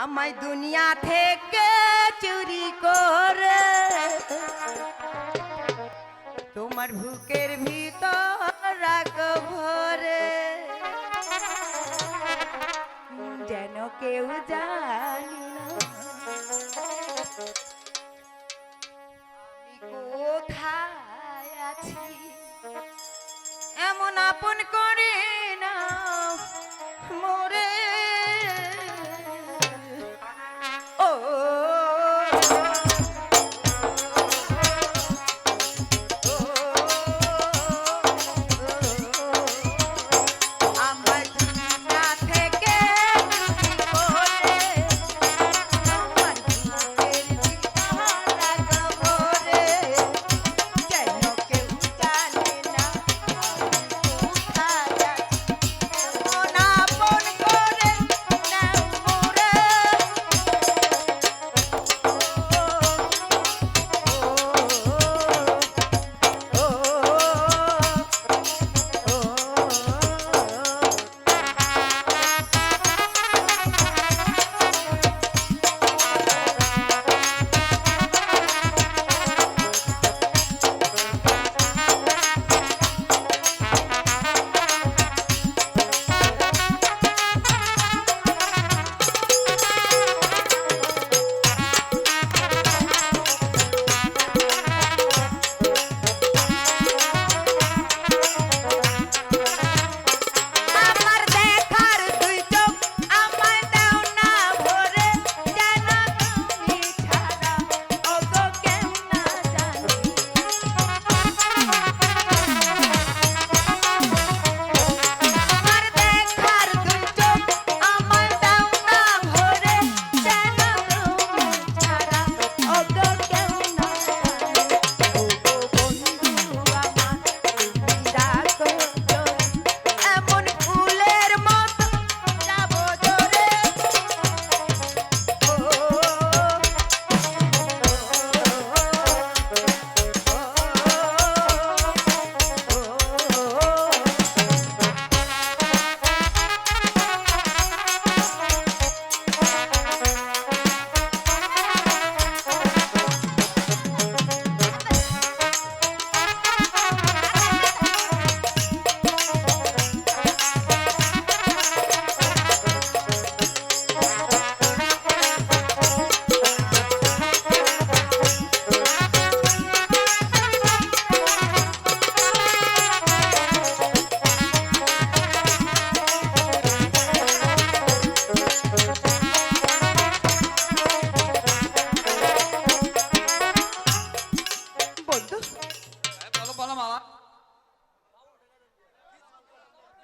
আমায় দুনিয়া থেকে চুরি করে। তোমার বুকের ভিতর ভরে। যেন কেউ জানি কোথায় আছি? এমন আপন করে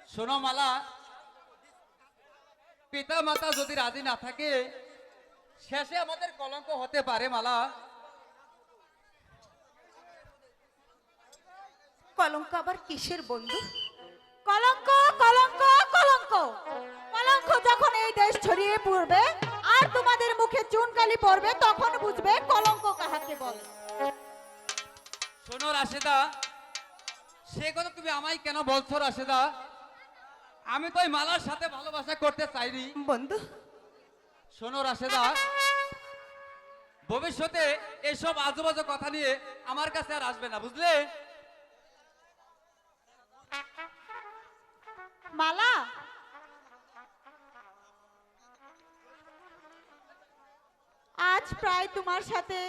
শোনো মালা পিতা মাতা যদি রাজি না থাকে শেষে আমাদের কলঙ্ক হতে পারে মালা। কলঙ্ক আবার কিসের বন্ধু? কলঙ্ক কলঙ্ক কলঙ্ক। কলঙ্ক যখন এই দেশ ছড়িয়ে পড়বে আর তোমাদের মুখে চুনকালি পড়বে তখন বুঝবে কলঙ্ক কাহাকে বলে। শোনো রাশেদা সে কথা তুমি আমায় কেন বলছো রাশেদা? আমি তো ওই মালার সাথে ভালোবাসা করতে চাইনি। বন্ধু। শোনো রাশেদা ভবিষ্যতে এসব আজেবাজে কথা নিয়ে আমার কাছে আর আসবে না বুঝলে? মালা? আজ প্রায় তোমার সাথে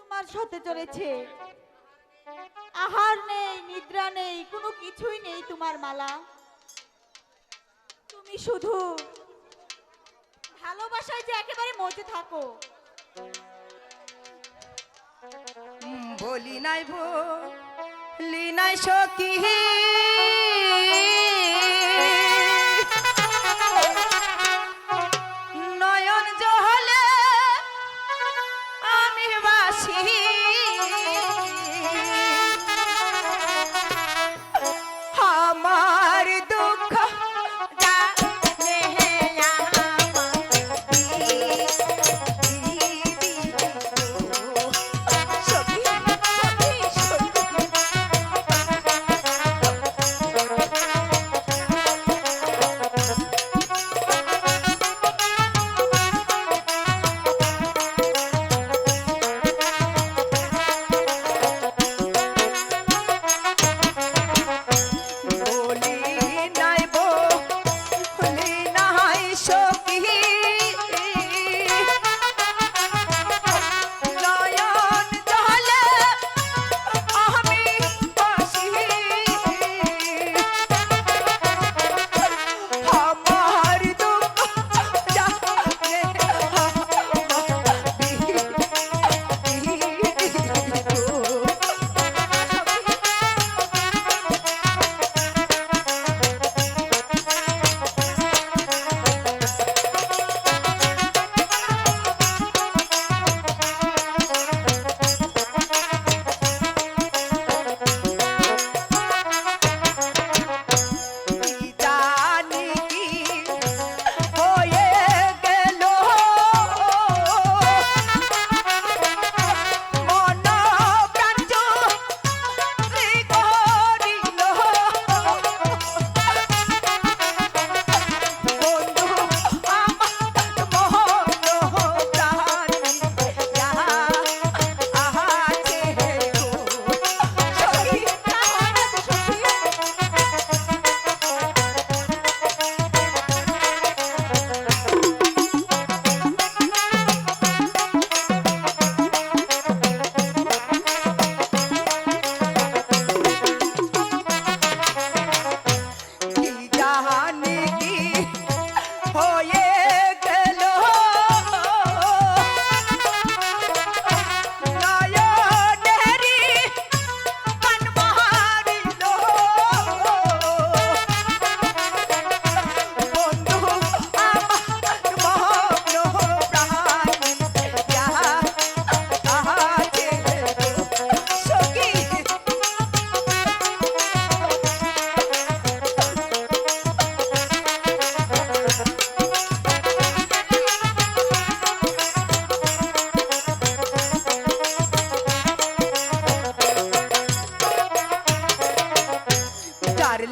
তোমার সাথে চলেছে। আহার নেই, নিদ্রা নেই, কোনো কিছুই নেই তোমার মালা। তুমি শুধু ভালোবাসায় যে একেবারে মজে থাকো। বলি নাই বলি নাই সখী। নয়ন জহলে আমি বাসি।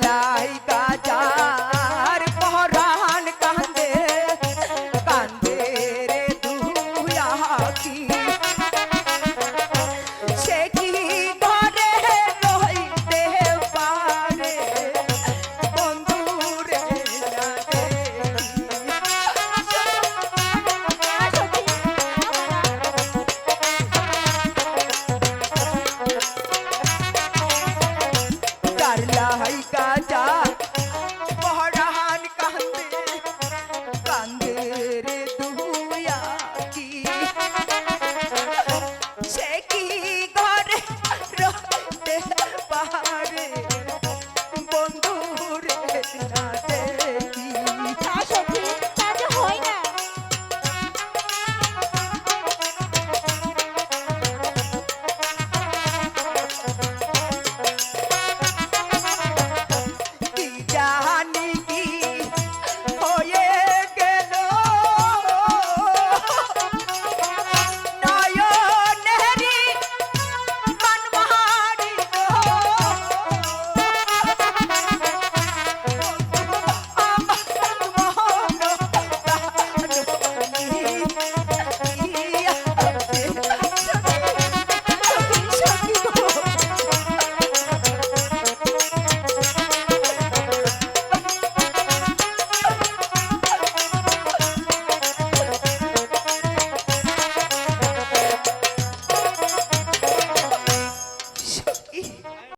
যাই কাজা வந்து